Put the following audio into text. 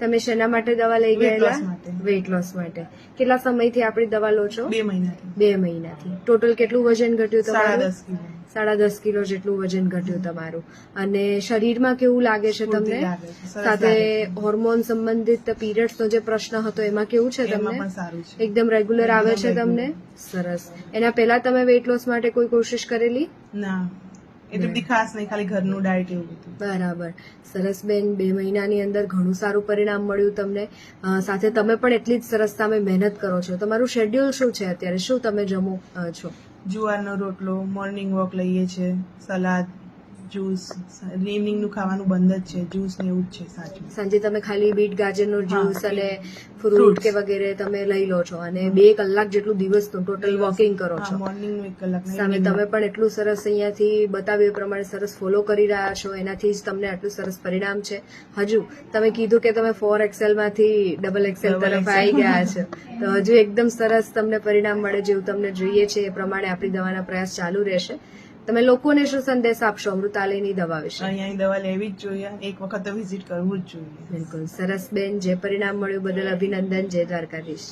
તમે શેના માટે દવા લઈ ગયેલા. વેઇટ લોસ માટે. કેટલા સમયથી આપણે દવા લો છો? બે મહિનાથી. બે મહિનાથી. ટોટલ કેટલું વજન ઘટ્યું તમારું? સાડા દસ કિલો. જેટલું વજન ઘટ્યું તમારું. અને શરીરમાં કેવું લાગે છે તમને? સાથે હોર્મોન સંબંધિત પીરિયડ્સ નો જે પ્રશ્ન હતો એમાં કેવું છે તમને? એકદમ રેગ્યુલર આવે છે તમને? સરસ. એના પહેલા તમે વેઇટ લોસ માટે કોઈ કોશિશ કરેલી? ના. એટલી બધી ખાસ નહીં ખાલી ઘરનું ડાયટ એવું બધું. બરાબર. સરસ બેન બે મહિનાની અંદર ઘણું સારું પરિણામ મળ્યું તમને. સાથે તમે પણ એટલી જ સરસ તમે મહેનત કરો છો. તમારું શેડ્યુલ શું છે અત્યારે? શું તમે જમો છો? જુવારનો રોટલો મોર્નિંગ વોક લઈએ છીએ સલાદ જ્યુસ ઇવનિંગનું ખાવાનું બંધ જ છે જ્યુસ ને એવું જ છે સાચું. સાંજે તમે ખાલી બીટ ગાજરનો જ્યુસ અને ફ્રૂટ કે વગેરે તમે લઈ લો છો અને બે કલાક જેટલું દિવસનું ટોટલ વોકિંગ કરો છો. મોર્નિંગનું એક કલાક સામે તમે પણ એટલું સરસ અહીંયાથી બતાવ્યું એ પ્રમાણે સરસ ફોલો કરી રહ્યા છો એનાથી જ તમને આટલું સરસ પરિણામ છે. હજુ તમે કીધું કે તમે ફોર એક્સેલમાંથી ડબલ એક્સેલ તરફ. આવી ગયા છો. તો હજુ એકદમ સરસ તમને પરિણામ મળે જેવું તમને જોઈએ છે એ પ્રમાણે આપણી દવાના પ્રયાસ ચાલુ રહેશે. તમે લોકોને શું સંદેશ આપશો અમૃતાલયની દવા વિશે? અહીંયાની દવા લેવી જ જોઈએ એક વખત તો વિઝિટ કરવું જ જોઈએ. બિલકુલ. સરસ બેન જે પરિણામ મળ્યું બદલ અભિનંદન જય દ્વારકાધીશ.